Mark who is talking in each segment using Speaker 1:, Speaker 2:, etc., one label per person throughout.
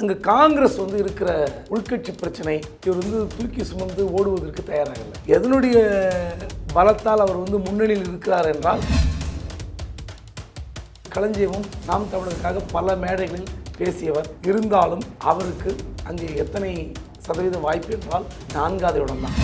Speaker 1: அங்கே காங்கிரஸ் வந்து இருக்கிற உள்கட்சி பிரச்சனை இவர் வந்து தூக்கி சுமந்து ஓடுவதற்கு தயாராகல. எதனுடைய பலத்தால் அவர் வந்து முன்னணியில் இருக்கிறார் என்றால் களஞ்சியமும் நாம் தமிழருக்காக பல மேடைகளில் பேசியவர் இருந்தாலும் அவருக்கு அங்கே எத்தனை சதவீத வாய்ப்பு என்றால் நான்காவது இடம்தான்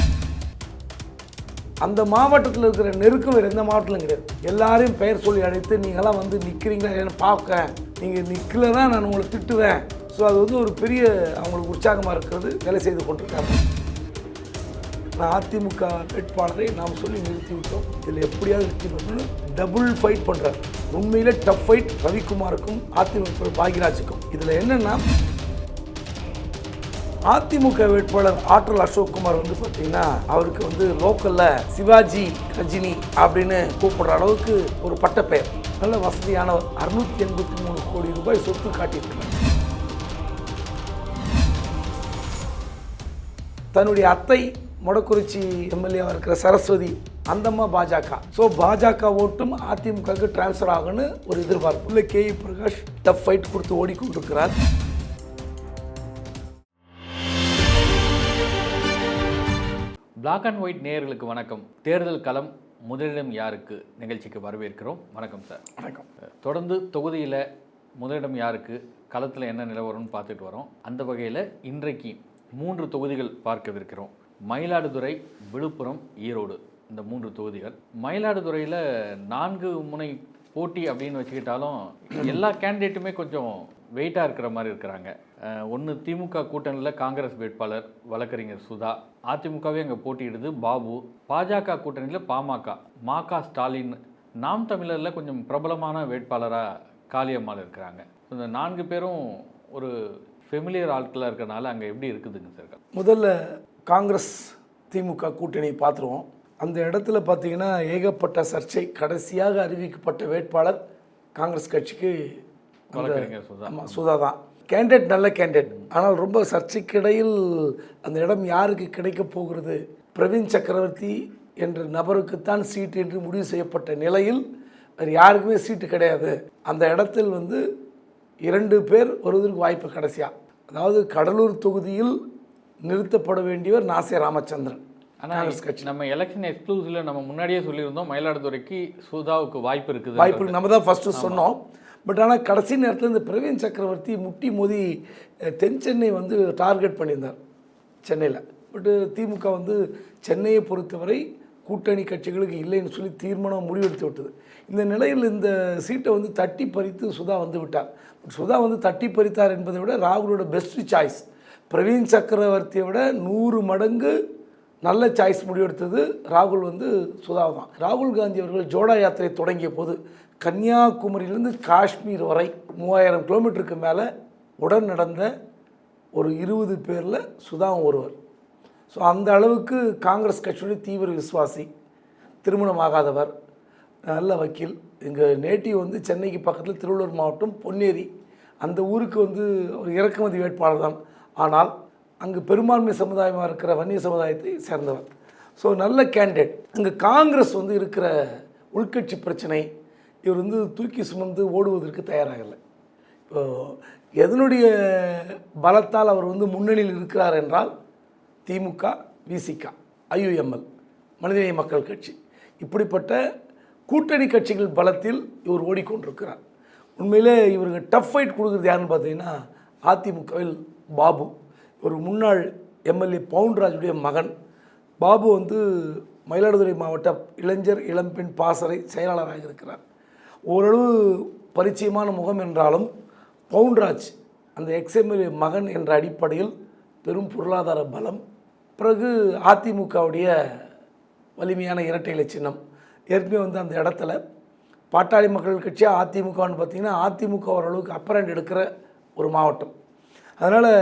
Speaker 1: அந்த மாவட்டத்தில் இருக்கிற நெருக்கம் வேறு எந்த மாவட்டத்திலும் கிடையாது. எல்லாரையும் பெயர் சொல்லி அழைத்து நீங்களாம் வந்து நிற்கிறீங்களா என்ன பார்க்க. நீங்கள் நிற்கலன்னா நான் உங்களை திட்டுவேன். ஸோ அது வந்து ஒரு பெரிய அவங்களுக்கு உற்சாகமாக இருக்கிறது வேலை செய்து கொண்டிருக்காங்க. நான் அதிமுக வேட்பாளரை நாம் சொல்லி நிறுத்தி விட்டோம் இதில் எப்படியாவது வெற்றி பெறணும்னு டபுள் ஃபைட் பண்ணுறார் உண்மையிலே டஃப் ஃபைட் ரவிக்குமாருக்கும் அதிமுக பாக்யராஜுக்கும். இதில் என்னென்னா அதிமுக வேட்பாளர் ஆற்றல் அசோக்குமார் வந்து பார்த்தீங்கன்னா அவருக்கு வந்து லோக்கலில் சிவாஜி ரஜினி அப்படின்னு கூப்பிடுற அளவுக்கு ஒரு பட்டப்பெயர். நல்ல வசதியானவர் அறுநூத்தி எண்பத்தி மூணு கோடி ரூபாய் சொத்து காட்டியிருக்கிறார். தன்னுடைய அத்தை மொடக்குறிச்சி எம்எல்ஏவாக இருக்கிற சரஸ்வதி அந்தம்மா பாஜக. ஸோ பாஜக ஓட்டும் அதிமுகவுக்கு டிரான்ஸ்ஃபர் ஆகும்னு ஒரு எதிர்பார்ப்பு. இல்லை கே. பிரகாஷ் டஃப் ஃபைட் கொடுத்து ஓடிக்கொண்டிருக்கிறார்
Speaker 2: பிளாக் அண்ட் ஒயிட் நேயர்களுக்கு வணக்கம். தேர்தல் களம் முதலிடம் யாருக்கு? நிகழ்ச்சிக்கு வரவேற்கிறோம். வணக்கம் சார்
Speaker 1: வணக்கம்.
Speaker 2: தொடர்ந்து தொகுதியில் முதலிடம் யாருக்கு? களத்தில் என்ன நிலவரம்னு பார்த்துட்டு வரோம். அந்த வகையில் இன்றைக்கு மூன்று தொகுதிகள் பார்க்கவிருக்கிறோம். மயிலாடுதுறை விழுப்புரம் ஈரோடு. இந்த மூன்று தொகுதிகள். மயிலாடுதுறையில் நான்கு முனை போட்டி அப்படின்னு வச்சுக்கிட்டாலும் எல்லா கேண்டிடேட்டுமே கொஞ்சம் வெயிட்டாக இருக்கிற மாதிரி இருக்கிறாங்க. ஒன்று திமுக கூட்டணியில் காங்கிரஸ் வேட்பாளர் வழக்கறிஞர் சுதா அதிமுகவே அங்கே போட்டியிடுது பாபு பாஜக கூட்டணியில் பாமக மாகா ஸ்டாலின். நாம் தமிழரில் கொஞ்சம் பிரபலமான வேட்பாளராக காளியம்மாள் இருக்கிறாங்க. இந்த நான்கு பேரும் ஒரு ஃபெமிலியர் ஆட்களாக இருக்கிறனால அங்கே எப்படி இருக்குதுங்க சார்
Speaker 1: முதல்ல காங்கிரஸ் திமுக கூட்டணி பார்த்துருவோம். அந்த இடத்துல பார்த்தீங்கன்னா ஏகப்பட்ட சர்ச்சை கடைசியாக அறிவிக்கப்பட்ட வேட்பாளர் காங்கிரஸ் கட்சிக்கு
Speaker 2: வழக்கறிஞர் சுதா.
Speaker 1: தான் கேண்டிடேட் நல்ல கேண்டிடேட் ஆனால் ரொம்ப சர்ச்சைக்கிடையில் அந்த இடம் யாருக்கு கிடைக்கப் போகிறது? பிரவீன் சக்கரவர்த்தி என்ற நபருக்குத்தான் சீட்டு என்று முடிவு செய்யப்பட்ட நிலையில் வேறு யாருக்குமே சீட்டு கிடையாது. அந்த இடத்தில் வந்து இரண்டு பேர் வருவதற்கு வாய்ப்பு கடைசியா. அதாவது கடலூர் தொகுதியில் நிறுத்தப்பட வேண்டியவர் நாசிய ராமச்சந்திரன். காங்கிரஸ் கட்சி.
Speaker 2: நம்ம எலெக்ஷன் எக்ஸ்க்ளூசிவ்ல நம்ம முன்னாடியே சொல்லியிருந்தோம் மயிலாடுதுறைக்கு சுதாவுக்கு வாய்ப்பு இருக்குது.
Speaker 1: வாய்ப்பு நம்ம தான் ஃபஸ்ட்டு சொன்னோம். பட் ஆனால் கடைசி நேரத்தில் இந்த பிரவீன் சக்கரவர்த்தி முட்டி மோதி தென் சென்னை வந்து டார்கெட் பண்ணியிருந்தார் சென்னையில். பட்டு திமுக வந்து சென்னையை பொறுத்தவரை கூட்டணி கட்சிகளுக்கு இல்லைன்னு சொல்லி தீர்மானம் முடிவெடுத்து விட்டது. இந்த நிலையில் இந்த சீட்டை வந்து தட்டி பறித்து சுதா வந்து விட்டார். சுதா வந்து தட்டி பறித்தார் என்பதை விட ராகுலோட பெஸ்ட் சாய்ஸ் பிரவீன் சக்கரவர்த்தியை விட நூறு மடங்கு நல்ல சாய்ஸ் முடிவெடுத்தது ராகுல் வந்து சுதா தான் ராகுல் காந்தி அவர்கள் ஜோடா யாத்திரை தொடங்கிய போது கன்னியாகுமரியிலிருந்து காஷ்மீர் வரை மூவாயிரம் கிலோமீட்டருக்கு மேலே உடன் நடந்த ஒரு இருபது பேரில் சுதாவும் ஒருவர். ஸோ அந்த அளவுக்கு காங்கிரஸ் கட்சியுடைய தீவிர விசுவாசி திருமணமாகாதவர் நல்ல வக்கீல். எங்கள் நேட்டிவ் வந்து சென்னைக்கு பக்கத்தில் திருவள்ளூர் மாவட்டம் பொன்னேரி. அந்த ஊருக்கு வந்து ஒரு இறக்குமதி வேட்பாளர் தான். ஆனால் அங்கு பெரும்பான்மை சமுதாயமாக இருக்கிற வன்னிய சமுதாயத்தை சேர்ந்தவர். ஸோ நல்ல கேண்டிடேட் அங்கே காங்கிரஸ் வந்து இருக்கிற உள்கட்சி பிரச்சனை இவர் வந்து தூக்கி சுமந்து ஓடுவதற்கு தயாராகலை. இப்போ எதனுடைய பலத்தால் அவர் வந்து முன்னணியில் இருக்கிறார் என்றால் திமுக விசிகா ஐயுஎம்எல் மனிதநேய மக்கள் கட்சி. இப்படிப்பட்ட கூட்டணி கட்சிகள் பலத்தில் இவர் ஓடிக்கொண்டிருக்கிறார். உண்மையிலே இவருக்கு டஃப் ஃபைட் கொடுக்குறது யாருன்னு பார்த்தீங்கன்னா அதிமுகவில் பாபு. ஒரு முன்னாள் எம்எல்ஏ பவுன்ராஜுடைய மகன். பாபு வந்து மயிலாடுதுறை மாவட்ட இளைஞர் இளம்பெண் பாசறை செயலாளராக இருக்கிறார். ஓரளவு பரிச்சயமான முகம் என்றாலும் பவுன்ராஜ் அந்த எக்ஸ்எம்எல்ஏ மகன் என்ற அடிப்படையில் பெரும் பொருளாதார பலம். பிறகு அதிமுகவுடைய வலிமையான இரட்டை இலை சின்னம். ஏற்கனவே வந்து அந்த இடத்துல பாட்டாளி மக்கள் கட்சியாக அதிமுகன்னு பார்த்திங்கன்னா அதிமுக ஓரளவுக்கு அப்பரண்ட் எடுக்கிற ஒரு மாவட்டம். அதனால்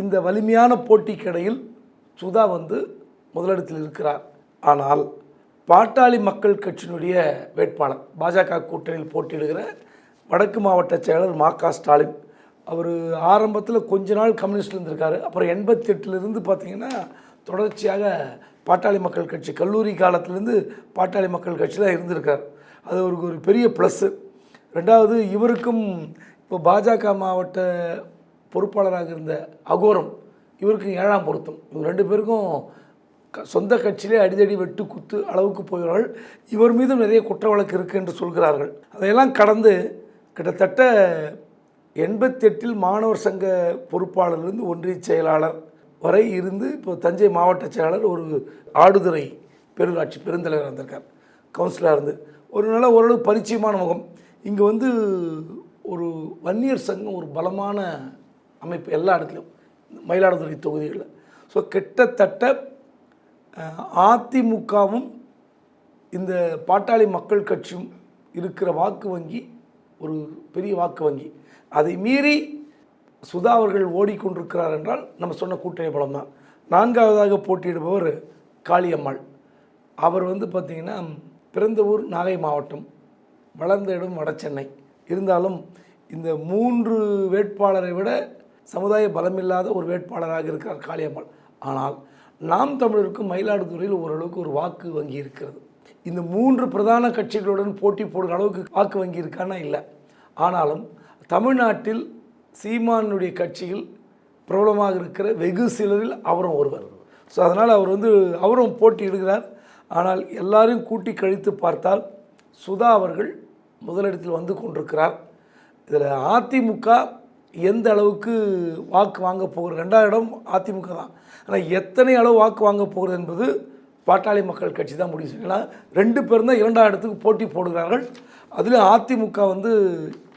Speaker 1: இந்த வலிமையான போட்டிக்கிடையில் சுதா வந்து முதலிடத்தில் இருக்கிறார். ஆனால் பாட்டாளி மக்கள் கட்சியினுடைய வேட்பாளர் பாஜக கூட்டணியில் போட்டியிடுகிற வடக்கு மாவட்ட செயலர் மா க. ஸ்டாலின் அவர் ஆரம்பத்தில் கொஞ்ச நாள் கம்யூனிஸ்டில் இருந்திருக்காரு. அப்புறம் எண்பத்தி எட்டுலேருந்து பார்த்திங்கன்னா தொடர்ச்சியாக பாட்டாளி மக்கள் கட்சி. கல்லூரி காலத்திலேருந்து பாட்டாளி மக்கள் கட்சியில் இருந்திருக்கார். அது அவருக்கு ஒரு பெரிய ப்ளஸ்ஸு ரெண்டாவது இவருக்கும் இப்போ பாஜக மாவட்ட பொறுப்பாளராக இருந்த அகோரம் இவருக்கு ஏழாம் பொருத்தம். இவங்க ரெண்டு பேருக்கும் க- சொந்த கட்சியிலே அடிதடி வெட்டு குத்து அளவுக்கு போகிறார்கள் இவர் மீதும் நிறைய குற்ற வழக்கு இருக்குது என்று சொல்கிறார்கள். அதையெல்லாம் கடந்து கிட்டத்தட்ட எண்பத்தெட்டில் மாணவர் சங்க பொறுப்பாளர்லேருந்து ஒன்றிய செயலாளர் வரை இருந்து இப்போ தஞ்சை மாவட்ட செயலாளர் ஒரு ஆடுதுறை பெருளாட்சி பெருந்தலைவர் வந்திருக்கார். கவுன்சிலராக இருந்து. ஒரு நல்ல ஓரளவு பரிச்சயமான முகம். இங்கே வந்து ஒரு வன்னியர் சங்கம் ஒரு பலமான அமைப்பு எல்லா இடத்துலையும் மயிலாடுதுறை தொகுதிகளில். ஸோ கிட்டத்தட்ட அதிமுகவும் இந்த பாட்டாளி மக்கள் கட்சியும் இருக்கிற வாக்கு வங்கி ஒரு பெரிய வாக்கு வங்கி. அதை மீறி சுதா அவர்கள் ஓடிக்கொண்டிருக்கிறார் என்றால் நம்ம சொன்ன கூட்டணி பலம் தான் நான்காவதாக போட்டியிடுபவர் காளியம்மாள். அவர் வந்து பார்த்திங்கன்னா பிறந்த ஊர் நாகை மாவட்டம் வளர்ந்த இடம் வடசென்னை இருந்தாலும் இந்த மூன்று வேட்பாளரை விட சமுதாய பலமில்லாத ஒரு வேட்பாளராக இருக்கிறார் காளியம்மாள். ஆனால் நாம் தமிழருக்கும் மயிலாடுதுறையில் ஓரளவுக்கு ஒரு வாக்கு வங்கி இருக்கிறது. இந்த மூன்று பிரதான கட்சிகளுடன் போட்டி போடுகிற அளவுக்கு வாக்கு வங்கி இருக்கான்னா இல்லை. ஆனாலும் தமிழ்நாட்டில் சீமானுடைய கட்சியில் பிரபலமாக இருக்கிற வெகு சிலரில் அவரும் ஒருவர். ஸோ அதனால் அவர் வந்து அவரும் போட்டியிடுகிறார் ஆனால் எல்லாரையும் கூட்டி கழித்து பார்த்தால் சுதா அவர்கள் முதலிடத்தில் வந்து கொண்டிருக்கிறார். இதில் அதிமுக எந்த அளவுக்கு வாக்கு வாங்க போகிறது? ரெண்டாவது இடம் அதிமுக தான். ஆனால் எத்தனை அளவு வாக்கு வாங்க போகிறது என்பது பாட்டாளி மக்கள் கட்சி தான் முடிவு செய்யும். ஏன்னா ரெண்டு பேரும் தான் இரண்டாவது இடத்துக்கு போட்டி போடுகிறார்கள். அதில் அதிமுக வந்து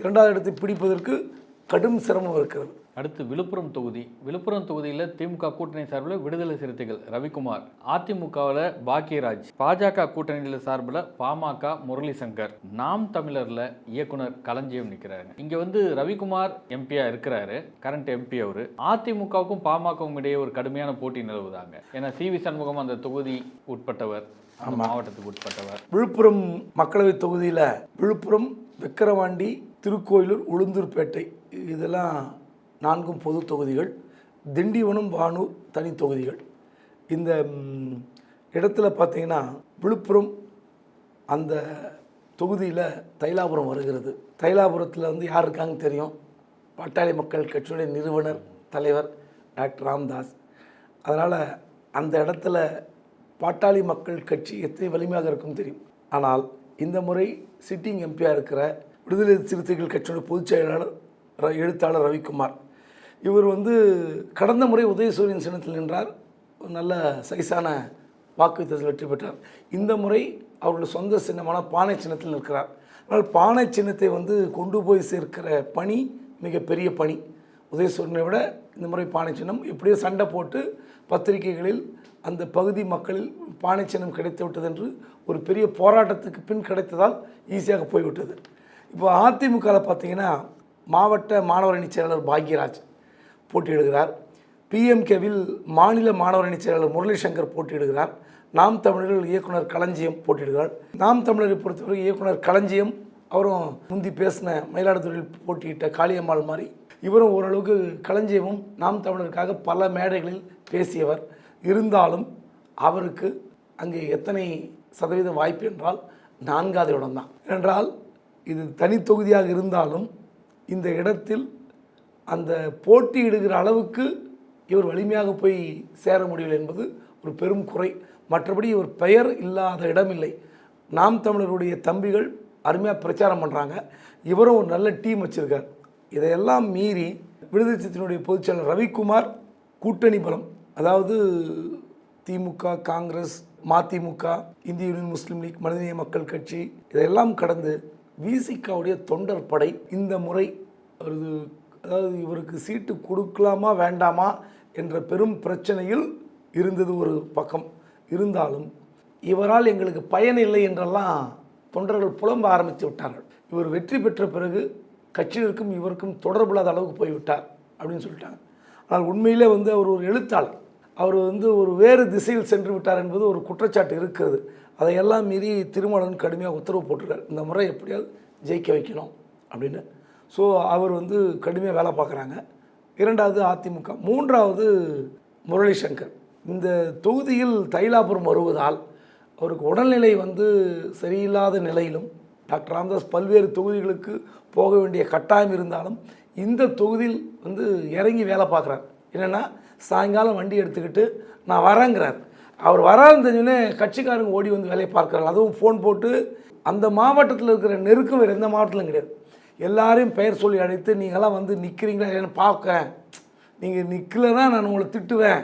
Speaker 1: இரண்டாவது இடத்தை பிடிப்பதற்கு கடும் சிரமம் இருக்கிறது.
Speaker 2: அடுத்து விழுப்புரம் தொகுதி. விழுப்புரம் தொகுதியில் திமுக கூட்டணி சார்பில் விடுதலை சிறுத்தைகள் ரவிக்குமார். அதிமுகவில் பாக்கியராஜ். பாஜக கூட்டணியில் சார்பில் பாமக முரளி சங்கர் நாம் தமிழர்ல இயக்குனர் களஞ்சியம் நிற்கிறாங்க இங்க வந்து ரவிக்குமார் எம்பியா இருக்கிறாரு. கரண்ட் எம்பி அவரு. அதிமுகவுக்கும் பாமகவுக்கும் இடையே ஒரு கடுமையான போட்டி நிலவுதாங்க. ஏன்னா சி வி சண்முகம் அந்த தொகுதி உட்பட்டவர் மாவட்டத்துக்கு உட்பட்டவர்.
Speaker 1: விழுப்புரம் மக்களவை தொகுதியில் விழுப்புரம் விக்கிரவாண்டி திருக்கோயிலூர் உளுந்தூர்பேட்டை. இதெல்லாம் நான்கும் பொது தொகுதிகள். திண்டிவனம் வானூர் தனி தொகுதிகள். இந்த இடத்துல பார்த்தீங்கன்னா விழுப்புரம் அந்த தொகுதியில் தைலாபுரம் வருகிறது. தைலாபுரத்தில் வந்து யார் இருக்காங்கன்னு தெரியும்? பாட்டாளி மக்கள் கட்சியுடைய நிறுவனர் தலைவர் டாக்டர் ராம்தாஸ். அதனால் அந்த இடத்துல பாட்டாளி மக்கள் கட்சி எத்தனை வலிமையாக இருக்கும் தெரியும். ஆனால் இந்த முறை சிட்டிங் எம்பியாக இருக்கிற விடுதலை சிறுத்தைகள் கட்சியோட பொதுச் செயலாளர் ர- எழுத்தாளர் ரவிக்குமார். இவர் வந்து கடந்த முறை உதயசூரியன் சின்னத்தில் நின்றார். ஒரு நல்ல சைஸான வாக்கு வித்தியாசத்தில் வெற்றி பெற்றார். இந்த முறை அவருடைய சொந்த சின்னமான பானை சின்னத்தில் நிற்கிறார். ஆனால் பானை சின்னத்தை வந்து கொண்டு போய் சேர்க்கிற பணி மிகப்பெரிய பணி. உதயசூரியனை விட இந்த முறை பானை சின்னம் எப்படியோ சண்டை போட்டு பத்திரிகைகளில் அந்த பகுதி மக்களில் பானை சின்னம் கிடைத்து விட்டது என்று ஒரு பெரிய போராட்டத்துக்கு பின் கிடைத்ததால் ஈஸியாக போய்விட்டது. இப்போ அதிமுகவில் பார்த்தீங்கன்னா மாவட்ட மாணவர் அணி செயலாளர் பாக்யராஜ் போட்டியிடுகிறார். பிஎம்கேவில் மாநில மாணவர் செயலாளர் முரளிசங்கர் போட்டியிடுகிறார். நாம் தமிழர்கள் இயக்குனர் களஞ்சியம் போட்டியிடுகிறார். நாம் தமிழரை பொறுத்தவரை இயக்குனர் களஞ்சியம் அவரும் முந்தி பேசின மயிலாடுதுறையில் போட்டியிட்ட காளியம்மாள் மாதிரி இவரும் ஓரளவுக்கு களஞ்சியமும் நாம் தமிழருக்காக பல மேடைகளில் பேசியவர். இருந்தாலும் அவருக்கு அங்கே எத்தனை சதவீத வாய்ப்பு என்றால் நான்காவது இடம்தான் என்றால் இது தனி தொகுதியாக இருந்தாலும் இந்த இடத்தில் அந்த போட்டியிடுகிற அளவுக்கு இவர் வலிமையாக போய் சேர முடியவில்லை என்பது ஒரு பெரும் குறை. மற்றபடி இவர் பெயர் இல்லாத இடமில்லை. நாம் தமிழருடைய தம்பிகள் அருமையாக பிரச்சாரம் பண்ணுறாங்க இவரும் ஒரு நல்ல டீம் வச்சுருக்கார். இதையெல்லாம் மீறி விடுதலை சித்தினுடைய பொதுச்செயலர் ரவிக்குமார் கூட்டணி பலம் அதாவது திமுக காங்கிரஸ் மதிமுக இந்திய யூனியன் முஸ்லீம் லீக் மனிதநேய மக்கள் கட்சி இதையெல்லாம் கடந்து விசிகாவுடைய தொண்டர் படை இந்த முறை ஒரு அதாவது இவருக்கு சீட்டு கொடுக்கலாமா வேண்டாமா என்ற பெரும் பிரச்சனையில் இருந்தது ஒரு பக்கம். இருந்தாலும் இவரால் எங்களுக்கு பயன் இல்லை என்றெல்லாம் தொண்டர்கள் புலம்ப ஆரம்பித்து விட்டார்கள். இவர் வெற்றி பெற்ற பிறகு கட்சியினருக்கும் இவருக்கும் தொடர்பில்லாத அளவுக்கு போய்விட்டார் அப்படின்னு சொல்லிட்டாங்க. ஆனால் உண்மையிலே வந்து அவர் ஒரு எழுத்தாளர். அவர் வந்து ஒரு வேறு திசையில் சென்று விட்டார் என்பது ஒரு குற்றச்சாட்டு இருக்கிறது. அதையெல்லாம் மீறி திருமணன் கடுமையாக உத்தரவு போட்டிருக்கார். இந்த முறை எப்படியாவது ஜெயிக்க வைக்கணும் அப்படின்னு. ஸோ அவர் வந்து கடுமையாக வேலை பார்க்குறாங்க. இரண்டாவது அதிமுக மூன்றாவது முரளி சங்கர் இந்த தொகுதியில் தைலாபுரம் வருவதால் அவருக்கு உடல்நிலை வந்து சரியில்லாத நிலையிலும் டாக்டர் ராம்தாஸ் பல்வேறு தொகுதிகளுக்கு போக வேண்டிய கட்டாயம் இருந்தாலும் இந்த தொகுதியில் வந்து இறங்கி வேலை பார்க்குறார். என்னென்னா சாயங்காலம் வண்டி எடுத்துக்கிட்டு நான் வரேங்கிறார். அவர் வராது தெரிஞ்சோடனே கட்சிக்காரங்க ஓடி வந்து வேலையை பார்க்குறாங்க அதுவும் ஃபோன் போட்டு அந்த மாவட்டத்தில் இருக்கிற நெருக்கம் வேறு எந்த மாவட்டத்திலும் கிடையாது. எல்லாரையும் பெயர் சொல்லி அழைத்து நீங்களாம் வந்து நிற்கிறீங்களா இல்லைன்னு பார்க்க. நீங்கள் நிற்கலன்னா நான் உங்களை திட்டுவேன்.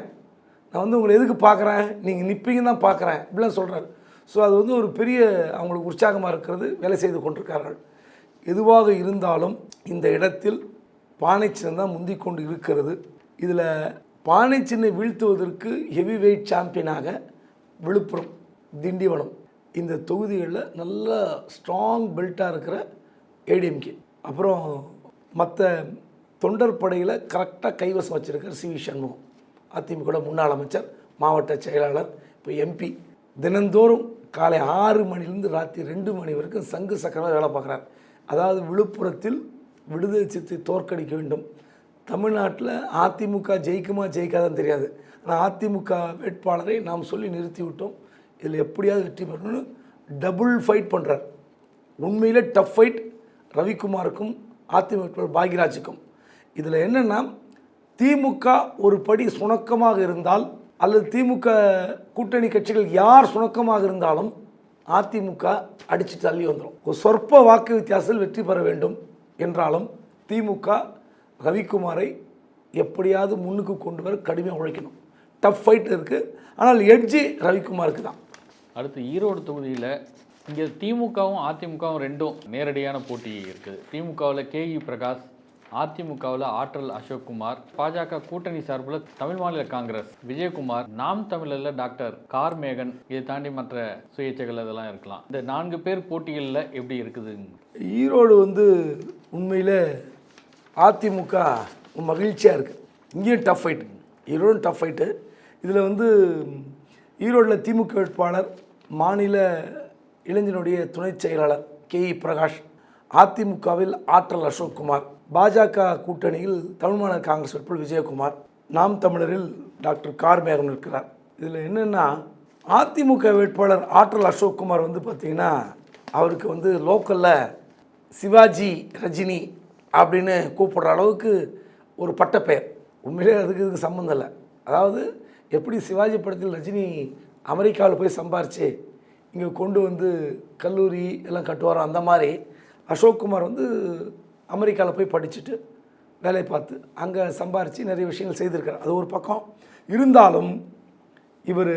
Speaker 1: நான் வந்து உங்களை எதுக்கு பார்க்குறேன்? நீங்கள் நிற்பீங்கன்னு தான் பார்க்குறேன். இப்படிலாம் சொல்கிறாரு ஸோ அது வந்து ஒரு பெரிய அவங்களுக்கு உற்சாகமாக இருக்கிறது வேலை செய்து கொண்டிருக்கிறார்கள். எதுவாக இருந்தாலும் இந்த இடத்தில் பானை சின்னம் முந்திக் கொண்டு இருக்கிறது. இதில் பானை சின்ன வீழ்த்துவதற்கு ஹெவி வெயிட் சாம்பியனாக விழுப்புரம் திண்டிவனம். இந்த தொகுதிகளில் நல்ல ஸ்ட்ராங் பெல்ட்டாக இருக்கிற ஏடிஎம்கே அப்புறம் மற்ற தொண்டர் படையில் கரெக்டாக கைவசம் வச்சுருக்கார் சி வி சண்முகம். அதிமுக முன்னாள் அமைச்சர் மாவட்ட செயலாளர் இப்போ எம்பி தினந்தோறும் காலை ஆறு மணிலேருந்து ராத்திரி ரெண்டு மணி வரைக்கும் சங்கு சக்கரமாக வேலை பார்க்குறார். அதாவது விழுப்புரத்தில் விடுதலை சித்தை தோற்கடிக்க வேண்டும். தமிழ்நாட்டில் அதிமுக ஜெயிக்குமா ஜெயிக்காதான்னு தெரியாது. ஆனால் அதிமுக வேட்பாளரை நாம் சொல்லி நிறுத்தி விட்டோம். இதில் எப்படியாவது வெற்றி பெறணும்னு டபுள் ஃபைட் பண்ணுறார் உண்மையிலே டஃப் ஃபைட் ரவிக்குமாருக்கும் அதிமுக வேட்பாளர் பாக்யராஜுக்கும். இதில் என்னென்னா திமுக ஒரு படி சுணக்கமாக இருந்தால் அல்லது திமுக கூட்டணி கட்சிகள் யார் சுணக்கமாக இருந்தாலும் அதிமுக அடித்து தள்ளி வந்துடும் ஒரு சொற்ப வாக்கு வித்தியாசத்தில் வெற்றி பெற வேண்டும் என்றாலும் திமுக ரவிக்குமாரை எப்படியாவது முன்னுக்கு கொண்டு வர கடுமையாக உழைக்கணும். டஃப் ஃபைட் இருக்குது ஆனால் எட்ஜி ரவிக்குமாருக்கு தான்.
Speaker 2: அடுத்து ஈரோடு தொகுதியில் இங்கே திமுகவும் அதிமுகவும் ரெண்டும் நேரடியான போட்டி இருக்குது திமுகவில் கேஇ பிரகாஷ் அதிமுகவில் ஆற்றல் அசோக்குமார் பாஜக கூட்டணி சார்பில் தமிழ் மாநில காங்கிரஸ் விஜயகுமார் நாம் தமிழரில் டாக்டர் கார் மேகன் இதை தாண்டி மற்ற சுயேட்சைகள் இதெல்லாம் இருக்கலாம். இந்த நான்கு பேர் போட்டிகளில் எப்படி இருக்குது
Speaker 1: ஈரோடு வந்து உண்மையில் அதிமுக மகிழ்ச்சியாக இருக்குது இங்கேயும் டஃப் ஃபைட்டு ஈரோடும் டஃப் ஃபைட்டு இதில் வந்து ஈரோடில் திமுக வேட்பாளர் மாநில இளைஞனுடைய துணைச் செயலாளர் கே இ பிரகாஷ் அதிமுகவில் ஆற்றல் அசோக்குமார் பாஜக கூட்டணியில் தமிழ் மாநில காங்கிரஸ் வேட்பாளர் விஜயகுமார் நாம் தமிழரில் டாக்டர் கார் மேகம் இருக்கிறார். இதில் என்னென்னா அதிமுக வேட்பாளர் ஆற்றல் அசோக்குமார் வந்து பார்த்திங்கன்னா அவருக்கு வந்து லோக்கலில் சிவாஜி ரஜினி அப்படின்னு கூப்பிடுற அளவுக்கு ஒரு பட்டப்பெயர். உண்மையிலே அதுக்கு இதுக்கு சம்மந்தம் இல்லை. அதாவது எப்படி சிவாஜி படத்தில் ரஜினி அமெரிக்காவில் போய் சம்பாரிச்சு இங்கே கொண்டு வந்து கல்லூரி எல்லாம் கட்டுவாரோ அந்த மாதிரி அசோக்குமார் வந்து அமெரிக்காவில் போய் படிச்சுட்டு வேலையை பார்த்து அங்கே சம்பாரித்து நிறைய விஷயங்கள் செய்திருக்கார் அது ஒரு பக்கம். இருந்தாலும் இவர்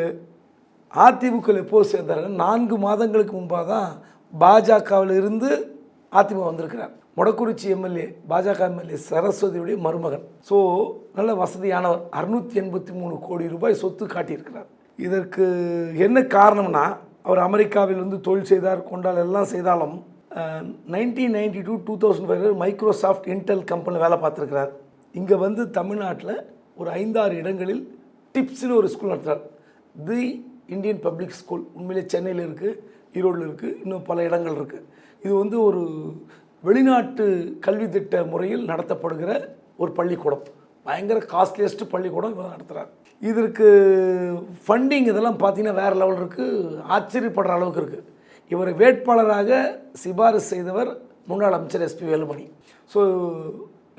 Speaker 1: அதிமுகவில் எப்போது சேர்ந்தார் நான்கு மாதங்களுக்கு முன்பாக தான் பாஜகவில் இருந்து அதிமுக வந்திருக்கிறார். மொடக்குறிச்சி எம்எல்ஏ பாஜக எம்எல்ஏ சரஸ்வதியுடைய மருமகன். ஸோ நல்ல வசதியானவர். அறுநூற்றி எண்பத்தி மூணு கோடி ரூபாய் சொத்து காட்டியிருக்கிறார். இதற்கு என்ன காரணம்னா அவர் அமெரிக்காவில் வந்து தொழில் செய்தார் கொண்டால் எல்லாம் செய்தாலும் nineteen ninety two two thousand five Microsoft Intel கம்பெனியில் வேலை பார்த்துருக்கிறார். இங்கே வந்து தமிழ்நாட்டில் ஒரு ஐந்தாறு இடங்களில் டிப்ஸ்னு ஒரு ஸ்கூல் நடத்துகிறார் தி இந்தியன் பப்ளிக் ஸ்கூல் உண்மையிலே சென்னையில் இருக்குது ஈரோடில் இருக்குது இன்னும் பல இடங்கள் இருக்குது இது வந்து ஒரு வெளிநாட்டு கல்வி திட்ட முறையில் நடத்தப்படுகிற ஒரு பள்ளிக்கூடம். பயங்கர காஸ்ட்லியஸ்ட் பள்ளிக்கூடம் இவர் நடத்துகிறார் இதற்கு ஃபண்டிங் இதெல்லாம் பார்த்தீங்கன்னா வேறு லெவல் இருக்குது ஆச்சரியப்படுற அளவுக்கு இருக்குது இவரை வேட்பாளராக சிபாரிசு செய்தவர் முன்னாள் அமைச்சர் எஸ்பி வேலுமணி. ஸோ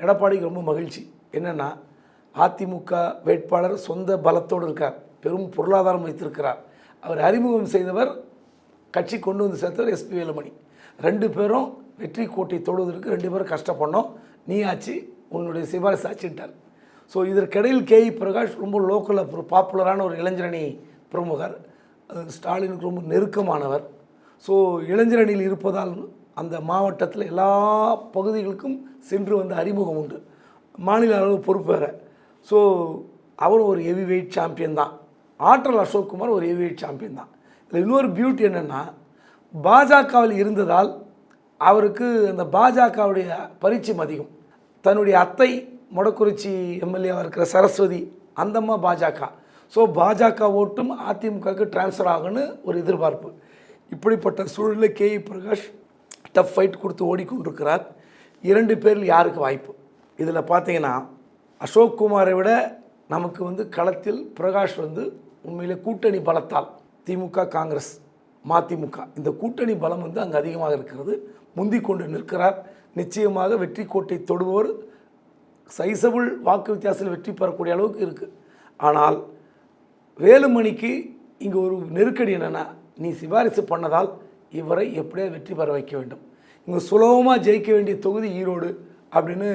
Speaker 1: எடப்பாடிக்கு ரொம்ப மகிழ்ச்சி. என்னென்னா அதிமுக வேட்பாளர் சொந்த பலத்தோடு இருக்கார். பெரும் பொருளாதாரம் வைத்திருக்கிறார். அவர் அறிமுகம் செய்தவர் கட்சி கொண்டு வந்து சேர்த்தவர் எஸ்பி வேலுமணி. ரெண்டு பேரும் வெற்றி கோட்டை தொடுவதற்கு ரெண்டு பேரும் கஷ்டப்பட்டோம் நீ ஆச்சு உன்னுடைய சிபாரிசு ஆச்சுட்டார் ஸோ இதற்கிடையில் கே. பிரகாஷ் ரொம்ப லோக்கலில் ஒரு பாப்புலரான ஒரு இளைஞரணி பிரமுகர். அது ஸ்டாலினுக்கு ரொம்ப நெருக்கமானவர். ஸோ இளைஞரணியில் இருப்பதால் அந்த மாவட்டத்தில் எல்லா பகுதிகளுக்கும் சென்று வந்த அறிமுகம் உண்டு. மாநில அளவு பொறுப்பு வேறு. ஸோ அவரும் ஒரு ஹெவி வெயிட் சாம்பியன் தான். ஆற்றல் அசோக்குமார் ஒரு ஹெவி வெயிட் சாம்பியன் தான். இதில் இன்னொரு பியூட்டி என்னென்னா பாஜகவில் இருந்ததால் அவருக்கு அந்த பாஜகவுடைய பரிச்சயம் அதிகம் தன்னுடைய அத்தை மொடக்குறிச்சி எம்எல்ஏவாக இருக்கிற சரஸ்வதி அந்தம்மா பாஜக. ஸோ பாஜக ஓட்டும் அதிமுகவுக்கு டிரான்ஸ்ஃபர் ஆகுன்னு ஒரு எதிர்பார்ப்பு. இப்படிப்பட்ட சூழலில் கே. பிரகாஷ் டஃப் ஃபைட் கொடுத்து ஓடிக்கொண்டிருக்கிறார். இரண்டு பேரில் யாருக்கு வாய்ப்பு? இதில் பார்த்தீங்கன்னா அசோக் குமாரை விட நமக்கு வந்து களத்தில் பிரகாஷ் வந்து உண்மையிலே கூட்டணி பலத்தால் திமுக காங்கிரஸ். மதிமுக. இந்த கூட்டணி பலம் வந்து அங்கே அதிகமாக இருக்கிறது. முந்தி கொண்டு நிற்கிறார். நிச்சயமாக வெற்றி கோட்டை தொடுபவர் சைசபிள் வாக்கு வித்தியாசத்தில் வெற்றி பெறக்கூடிய அளவுக்கு இருக்குது ஆனால் வேலுமணிக்கு இங்கே ஒரு நெருக்கடி என்னென்னா நீ சிபாரிசு பண்ணதால் இவரை எப்படியா வெற்றி பெற வைக்க வேண்டும். இங்கே சுலபமாக ஜெயிக்க வேண்டிய தொகுதி ஈரோடு அப்படின்னு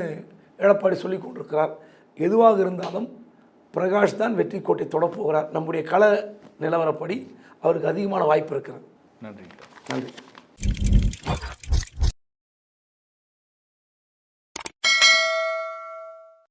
Speaker 1: எடப்பாடி சொல்லி கொண்டிருக்கிறார். எதுவாக இருந்தாலும் பிரகாஷ் தான் வெற்றி கோட்டை தொடப்போகிறார். நம்முடைய கள நிலவரப்படி அவருக்கு அதிகமான வாய்ப்பு இருக்கிறது.
Speaker 2: நன்றி
Speaker 1: நன்றி.